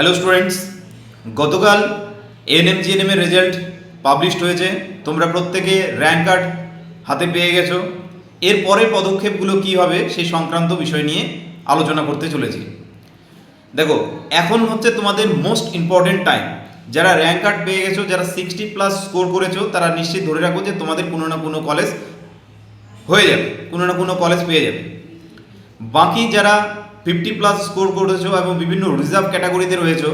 Hello students গতকাল ANM GNM এর result published হয়েছে। তোমরা প্রত্যেকে র্যাঙ্ক কার্ড হাতে পেয়ে গেছো। এর পরের পদক্ষেপগুলো কী হবে সেই সংক্রান্ত বিষয় নিয়ে আলোচনা করতে চলেছি। দেখো, এখন হচ্ছে তোমাদের মোস্ট ইম্পর্টেন্ট টাইম যারা র্যাঙ্ক কার্ড পেয়ে গেছো, যারা সিক্সটি প্লাস স্কোর করেছ, তারা নিশ্চিত ধরে রাখো যে তোমাদের কোনো না কোনো কলেজ হয়ে যাবে, কোনো না কোনো কলেজ পেয়ে যাবে। বাকি যারা ফিফটি প্লাস স্কোর করেছ এবং বিভিন্ন রিজার্ভ ক্যাটাগরিতে রয়েছো,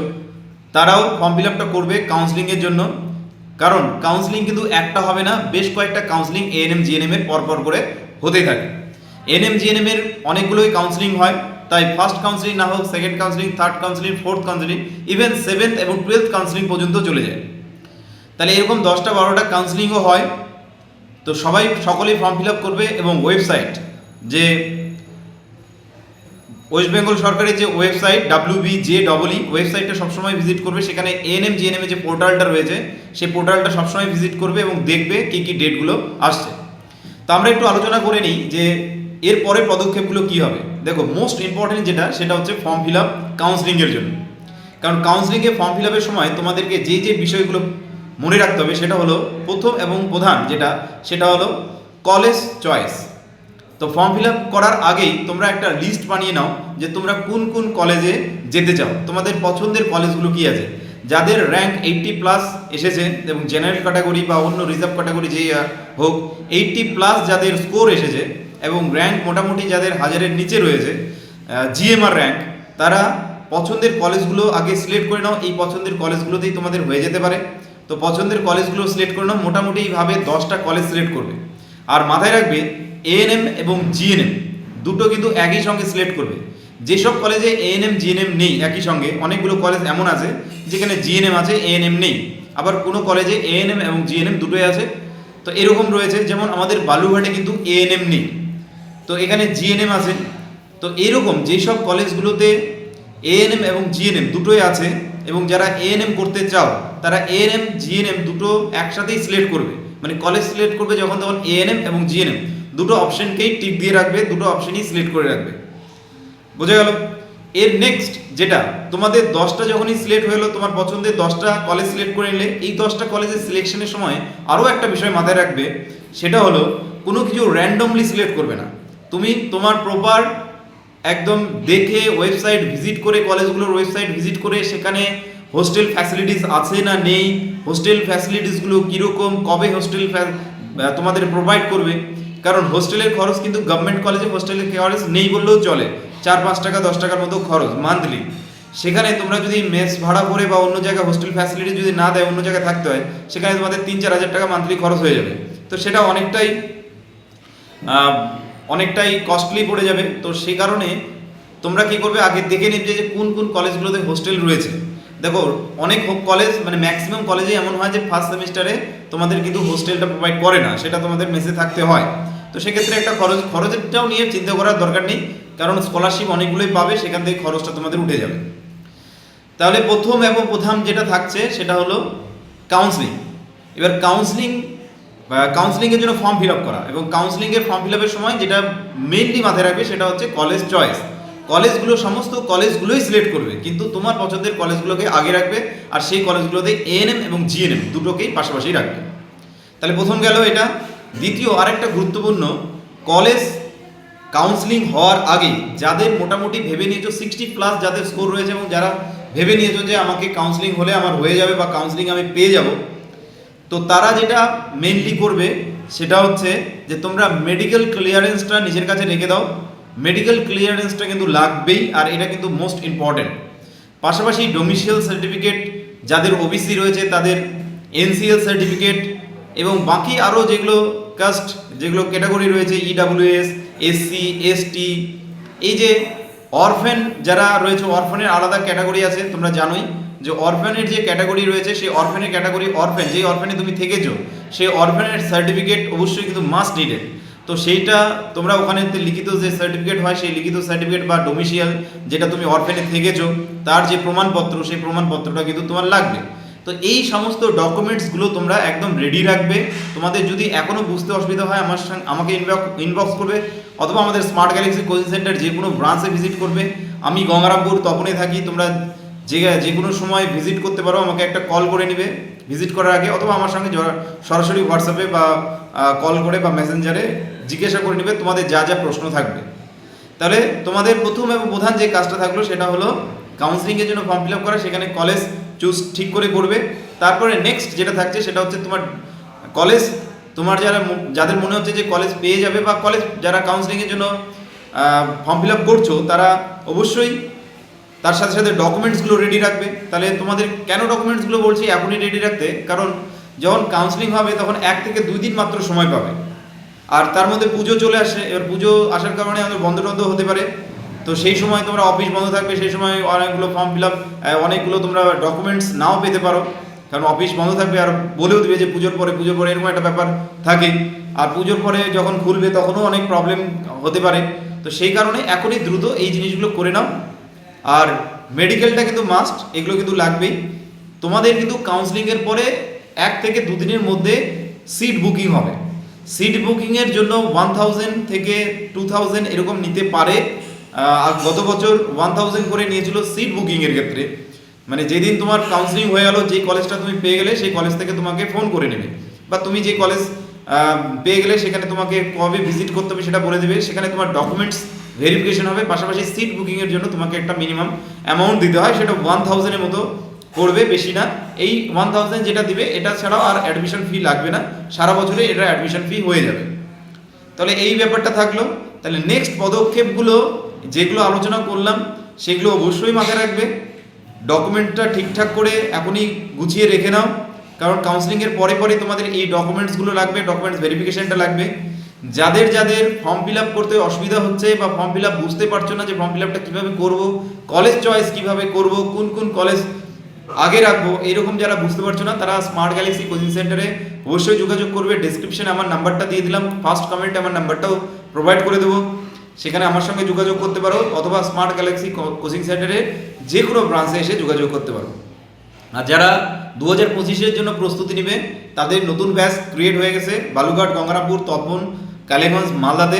তারাও ফর্ম ফিল আপটা করবে কাউন্সিলিংয়ের জন্য। কারণ কাউন্সিলিং কিন্তু একটা হবে না, বেশ কয়েকটা কাউন্সিলিং এএনএম জিএনএম এর পরপর করে হতেই থাকে। এএনএম জিএনএম এর অনেকগুলোই কাউন্সিলিং হয়, তাই ফার্স্ট কাউন্সিলিং না হোক second counselling third counselling fourth counselling even seventh এবং টুয়েলথ কাউন্সিলিং পর্যন্ত চলে যায়। তাহলে এরকম দশটা বারোটা কাউন্সিলিংও হয়, তো সবাই সকলেই ফর্ম ফিল আপ করবে এবং ওয়েবসাইট যে ওয়েস্ট বেঙ্গল সরকারের যে website W B J double E ওয়েবসাইটটা সবসময় ভিজিট করবে। সেখানে এএনএম জিএনএম যে পোর্টালটা রয়েছে, সেই পোর্টালটা সবসময় ভিজিট করবে এবং দেখবে কী কী ডেটগুলো আসছে। তো আমরা একটু আলোচনা করে নিই যে এর পরের পদক্ষেপগুলো কী হবে। দেখো মোস্ট ইম্পর্টেন্ট যেটা, সেটা হচ্ছে ফর্ম ফিল আপ কাউন্সিলিংয়ের জন্য। কারণ কাউন্সিলিংয়ে ফর্ম ফিল আপের সময় তোমাদেরকে যে যে বিষয়গুলো মনে রাখতে হবে, সেটা হলো প্রথম এবং প্রধান যেটা, সেটা হলো কলেজ চয়েস তো ফর্ম ফিল করার আগেই তোমরা একটা লিস্ট বানিয়ে নাও যে তোমরা কোন কোন কলেজে যেতে চাও। তোমাদের পছন্দের কলেজগুলো কি আছে? যাদের র্যাঙ্ক এইটটি প্লাস এসেছে এবং জেনারেল ক্যাটাগরি বা অন্য রিজার্ভ ক্যাটাগরি যেই হোক এইটটি প্লাস যাদের স্কোর এসেছে এবং র্যাঙ্ক মোটামুটি যাদের হাজারের নিচে রয়েছে জিএমআর র্যাঙ্ক তারা পছন্দের কলেজগুলো আগে সিলেক্ট করে নাও। এই পছন্দের কলেজগুলোতেই তোমাদের হয়ে যেতে পারে। তো পছন্দের কলেজগুলো সিলেক্ট করে নাও। মোটামুটি এইভাবে দশটা কলেজ সিলেক্ট করবে। আর মাথায় রাখবে এএনএম এবং জিএনএম দুটো কিন্তু একই সঙ্গে সিলেক্ট করবে যেসব কলেজে এএনএম জিএনএম নেই একই সঙ্গে অনেকগুলো কলেজ এমন আছে যেখানে জিএনএম আছে এএনএম নেই আবার কোনো কলেজে এএনএম এবং জিএনএম দুটোই আছে তো এরকম রয়েছে যেমন আমাদের বালুঘাটে কিন্তু এএনএম নেই তো এখানে জিএনএম আছে তো এরকম যেসব কলেজগুলোতে এএনএম এবং জিএনএম দুটোই আছে এবং যারা এএনএম করতে চাও তারা এএনএম জিএনএম দুটো একসাথেই সিলেক্ট করবে মানে কলেজ সিলেক্ট করবে যখন তখন এএনএম এবং জিএনএম দুটো অপশনকেই টিক দিয়ে রাখবে, দুটো অপশনই সিলেক্ট করে রাখবে। বোঝা গেল? এর নেক্সট যেটা, তোমাদের দশটা যখনই সিলেক্ট গেলো তোমার পছন্দের দশটা কলেজ সিলেক্ট করে নিলে, এই দশটা কলেজের সিলেকশনের সময় আরও একটা বিষয় মাথায় রাখবে, সেটা হলো, কোনো কিছু র্যান্ডমলি সিলেক্ট করবে না। তুমি তোমার প্রপার একদম দেখে ওয়েবসাইট ভিজিট করে কলেজগুলোর ওয়েবসাইট ভিজিট করে, সেখানে হোস্টেল ফ্যাসিলিটিস আছে না নেই? হোস্টেল ফ্যাসিলিটিসগুলো কীরকম? কবে হোস্টেল তোমাদের প্রোভাইড করবে? কারণ হোস্টেলের খরচ কিন্তু গভর্নমেন্ট কলেজে হোস্টেলের খরচ নেই বললেও চলে। চার, পাঁচ টাকা, দশ টাকার মতো খরচ মান্থলি সেখানে তোমরা যদি মেস ভাড়া করে বা অন্য জায়গায় হোস্টেল ফ্যাসিলিটি যদি না দেয়, অন্য জায়গায় থাকতে হয়, সেখানে তোমাদের তিন, চার হাজার টাকা মান্থলি খরচ হয়ে যাবে। তো সেটা অনেকটাই অনেকটাই কস্টলি পড়ে যাবে। তো সেই কারণে তোমরা কি করবে? আগে দেখে নিবে যে কোন কোন কলেজগুলোতে হোস্টেল রয়েছে। দেখো, অনেক কলেজ মানে ম্যাক্সিমাম কলেজে এমন হয় যে ফার্স্ট সেমিস্টারে তোমাদের কিন্তু হোস্টেলটা প্রোভাইড করে না, সেটা তোমাদের মেসে থাকতে হয়। তো সেক্ষেত্রে একটা খরচ, খরচেরটাও নিয়ে চিন্তা করার দরকার নেই, কারণ স্কলারশিপ অনেকগুলোই পাবে, সেখান থেকে খরচটা তোমাদের উঠে যাবে। তাহলে প্রথম এবং প্রথম যেটা থাকছে, সেটা হলো কাউন্সিলিং এবার কাউন্সিলিং কাউন্সিলিংয়ের জন্য ফর্ম ফিল আপ করা। এবং কাউন্সিলিংয়ের ফর্ম ফিল আপের সময় যেটা মেইনলি মাথায় রাখবে, সেটা হচ্ছে কলেজ চয়েস কলেজগুলো, সমস্ত কলেজগুলোই সিলেক্ট করবে। কিন্তু তোমার পছন্দের কলেজগুলোকে আগে রাখবে আর সেই কলেজগুলোতে এএনএম এবং জিএনএম দুটোকেই পাশাপাশি রাখবে। তাহলে প্রথম গেল এটা। দ্বিতীয়, আরেকটা গুরুত্বপূর্ণ, কলেজ কাউন্সিলিং হওয়ার আগে যাদের মোটামুটি ভেবে নিয়েছো সিক্সটি প্লাস যাদের স্কোর রয়েছে এবং যারা ভেবে নিয়েছো যে আমাকে কাউন্সিলিং হলে আমার হয়ে যাবে বা কাউন্সিলিং আমি পেয়ে যাব, তো তারা যেটা মেনলি করবে সেটা হচ্ছে যে তোমরা মেডিকেল ক্লিয়ারেন্সটা নিজের কাছে রেখে দাও। মেডিকেল ক্লিয়ারেন্সটা কিন্তু লাগবেই আর এটা কিন্তু মোস্ট ইম্পর্ট্যান্ট পাশাপাশি ডোমিসিয়াল সার্টিফিকেট যাদের ওবিসি রয়েছে তাদের এনসিএল সার্টিফিকেট এবং বাকি আরও যেগুলো কাস্ট যেগুলো ক্যাটাগরি রয়েছে ইডাব্লিউএস এসসি এসটি এই যে অরফেন যারা রয়েছে অরফেনের আলাদা ক্যাটাগরি আছে, তোমরা জানোই যে অরফেনের যে ক্যাটাগরি রয়েছে, সেই অরফেনের ক্যাটাগরি অরফেন যেই অরফেনে তুমি থেকেছো, সেই অরফেনের সার্টিফিকেট অবশ্যই কিন্তু মাস্ট নিডেড তো সেইটা তোমরা ওখানে লিখিত যে সার্টিফিকেট হয়, সেই লিখিত সার্টিফিকেট বা ডোমিসিয়াল যেটা তুমি অরফেনে থেকেছো, তার যে প্রমাণপত্র, সেই প্রমাণপত্রটা কিন্তু তোমার লাগবে। তো এই সমস্ত ডকুমেন্টসগুলো তোমরা একদম রেডি রাখবে। তোমাদের যদি এখনও বুঝতে অসুবিধা হয়, আমার সঙ্গে, আমাকে ইনবক্স করবে, অথবা আমাদের স্মার্ট গ্যালাক্সি কোচিং সেন্টার যে কোনো ব্রাঞ্চে ভিজিট করবে। আমি গঙ্গারামপুর তপনে থাকি, তোমরা যে যে কোনো সময় ভিজিট করতে পারো, আমাকে একটা কল করে নিবে। ভিজিট করার আগে, অথবা আমার সঙ্গে সরাসরি হোয়াটসঅ্যাপে বা কল করে বা মেসেঞ্জারে জিজ্ঞাসা করে নিবে তোমাদের যা যা প্রশ্ন থাকবে। তাহলে তোমাদের প্রথম এবং প্রধান যে কাজটা থাকল সেটা হলো কাউন্সিলিংয়ের জন্য ফর্ম ফিল আপ করা, সেখানে কলেজ চুজ ঠিক করে করবে। তারপরে নেক্সট যেটা থাকছে সেটা হচ্ছে তোমার কলেজ তোমার যারা যাদের মনে হচ্ছে যে কলেজ পেয়ে যাবে বা কলেজ যারা কাউন্সিলিংয়ের জন্য ফর্ম ফিল আপ করছ, তারা অবশ্যই তার সাথে সাথে ডকুমেন্টসগুলো রেডি রাখবে। তাহলে তোমাদের কেন ডকুমেন্টসগুলো বলছি এখনই রেডি রাখতে? কারণ যখন কাউন্সিলিং হবে তখন এক থেকে দুই দিন মাত্র সময় পাবে। আর তার মধ্যে পুজো চলে আসে। এবার পুজো আসার কারণে আমাদের বন্ধ টন্ধ হতে পারে। তো সেই সময় তোমরা অফিস বন্ধ থাকবে, সেই সময় অনেকগুলো ফর্ম ফিল আপ অনেকগুলো তোমরা ডকুমেন্টস নাও পেতে পারো। কারণ অফিস বন্ধ থাকবে আর বলেও দিবে যে পুজোর পরে পুজোর পরে এরকম একটা ব্যাপার থাকে। আর পুজোর পরে যখন খুলবে তখনও অনেক প্রবলেম হতে পারে। তো সেই কারণে এখনই দ্রুত এই জিনিসগুলো করে নাও। আর মেডিকেলটা কিন্তু মাস্ট এগুলো কিন্তু লাগবেই। তোমাদের কিন্তু কাউন্সিলিংয়ের পরে এক থেকে দুদিনের মধ্যে সিট বুকিং হবে। সিট বুকিংয়ের জন্য ওয়ান থাউজেন্ড থেকে টু থাউজেন্ড এরকম নিতে পারে। গত বছর ওয়ান থাউজেন্ড করে নিয়েছিল সিট বুকিংয়ের ক্ষেত্রে। মানে যেদিন তোমার কাউন্সিলিং হয়ে গেল, যে কলেজটা তুমি পেয়ে গেলে, সেই কলেজ থেকে তোমাকে ফোন করে নেবে। বা তুমি যে কলেজ পেয়ে গেলে, সেখানে তোমাকে কবে ভিজিট করতে হবে সেটা বলে দেবে। সেখানে তোমার ডকুমেন্টস ভেরিফিকেশন হবে। পাশাপাশি সিট বুকিংয়ের জন্য তোমাকে একটা মিনিমাম অ্যামাউন্ট দিতে হয়। সেটা ওয়ান থাউজেন্ডের মতো করবে বেশি না। এই ওয়ান থাউজেন্ড যেটা দিবে, এটা ছাড়াও আর অ্যাডমিশন ফি লাগবে না। সারা বছরে এটা অ্যাডমিশন ফি হয়ে যাবে। তাহলে এই ব্যাপারটা থাকল। তাহলে নেক্সট পদক্ষেপগুলো, যেগুলো আলোচনা করলাম, সেগুলো অবশ্যই মাথায় রাখবে। ডকুমেন্টটা ঠিকঠাক করে এখনই গুছিয়ে রেখে নাও। কারণ কাউন্সিলিংয়ের পরে পরে তোমাদের এই ডকুমেন্টসগুলো লাগবে ডকুমেন্টস ভেরিফিকেশনটা লাগবে। যাদের যাদের ফর্ম ফিল আপ করতে অসুবিধা হচ্ছে বা ফর্ম ফিল আপ বুঝতে পারছ না যে ফর্ম ফিল আপটা কীভাবে করব কলেজ চয়েস কীভাবে করব, কোন কোন কলেজ আগে রাখব। এরকম যারা বুঝতে পারছ না, তারা স্মার্ট গ্যালাক্সি কোচিং সেন্টারে অবশ্যই যোগাযোগ করবে। ডেসক্রিপশনে আমার নাম্বারটা দিয়ে দিলাম। ফার্স্ট কমেন্টে আমার নাম্বারটাও প্রোভাইড করে দেবো। সেখানে আমার সঙ্গে যোগাযোগ করতে পারো অথবা স্মার্ট গ্যালাক্সি কোচিং সেন্টারে যে কোনো ব্রাঞ্চে এসে যোগাযোগ করতে পারো। আর যারা দু হাজার পঁচিশের জন্য প্রস্তুতি নেবে, তাদের নতুন ব্যাচ ক্রিয়েট হয়ে গেছে। বালুঘাট গঙ্গারামপুর তপন কালীগঞ্জ, মালদাতে।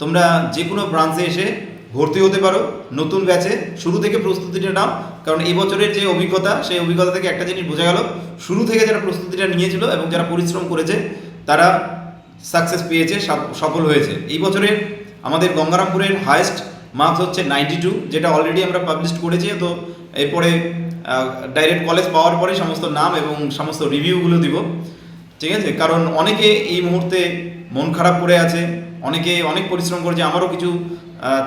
তোমরা যে কোনো ব্রাঞ্চে এসে ভর্তি হতে পারো। নতুন ব্যাচে শুরু থেকে প্রস্তুতিটা নাও কারণ এই বছরের যে অভিজ্ঞতা, সেই অভিজ্ঞতা থেকে একটা জিনিস বোঝা গেল, শুরু থেকে যারা প্রস্তুতিটা নিয়েছিল এবং যারা পরিশ্রম করেছে, তারা সাকসেস পেয়েছে সফল হয়েছে। এই বছরের আমাদের গঙ্গারামপুরের হায়েস্ট মার্কস হচ্ছে নাইনটি টু যেটা অলরেডি আমরা পাবলিশ করেছি, তো এরপরে ডাইরেক্ট কলেজ পাওয়ার পরে সমস্ত নাম এবং সমস্ত রিভিউগুলো দিব। ঠিক আছে? কারণ অনেকে এই মুহূর্তে মন খারাপ করে আছে, অনেকে অনেক পরিশ্রম করেছে, আমারও কিছু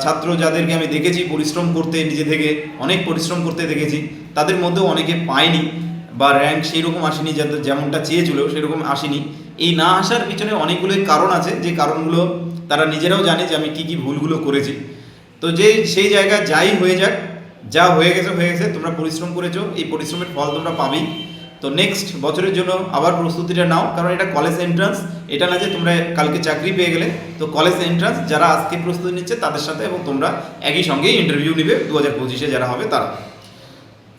ছাত্র যাদেরকে আমি দেখেছি, পরিশ্রম করতে, নিজে থেকে অনেক পরিশ্রম করতে দেখেছি, তাদের মধ্যেও অনেকে পায়নি বা র্যাঙ্ক সেই রকম আসেনি যাদের যেমনটা চেয়েছিল সেরকম আসেনি। এই না আসার পিছনে অনেকগুলোই কারণ আছে, যে কারণগুলো তারা নিজেরাও জানে যে আমি কি কি ভুলগুলো করেছি। তো যে সেই জায়গায় যাই হয়ে যাক, যা হয়ে গেছে হয়ে গেছে, তোমরা পরিশ্রম করেছ, এই পরিশ্রমের ফল তোমরা পাবেই। তো নেক্সট বছরের জন্য আবার প্রস্তুতিটা নাও, কারণ এটা কলেজ এন্ট্রান্স এটা না যে তোমরা কালকে চাকরি পেয়ে গেলে। তো কলেজ এন্ট্রান্স যারা আজকে প্রস্তুতি নিচ্ছে তাদের সাথে এবং তোমরা একই সঙ্গে ইন্টারভিউ নিবে দু হাজার পঁচিশে যারা হবে তারা।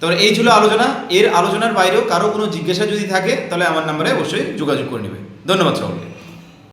তো এই ছিল আলোচনা। এর আলোচনার বাইরেও কারও কোনো জিজ্ঞাসা যদি থাকে, তাহলে আমার নাম্বারে অবশ্যই যোগাযোগ করে নেবে। ধন্যবাদ সকলকে।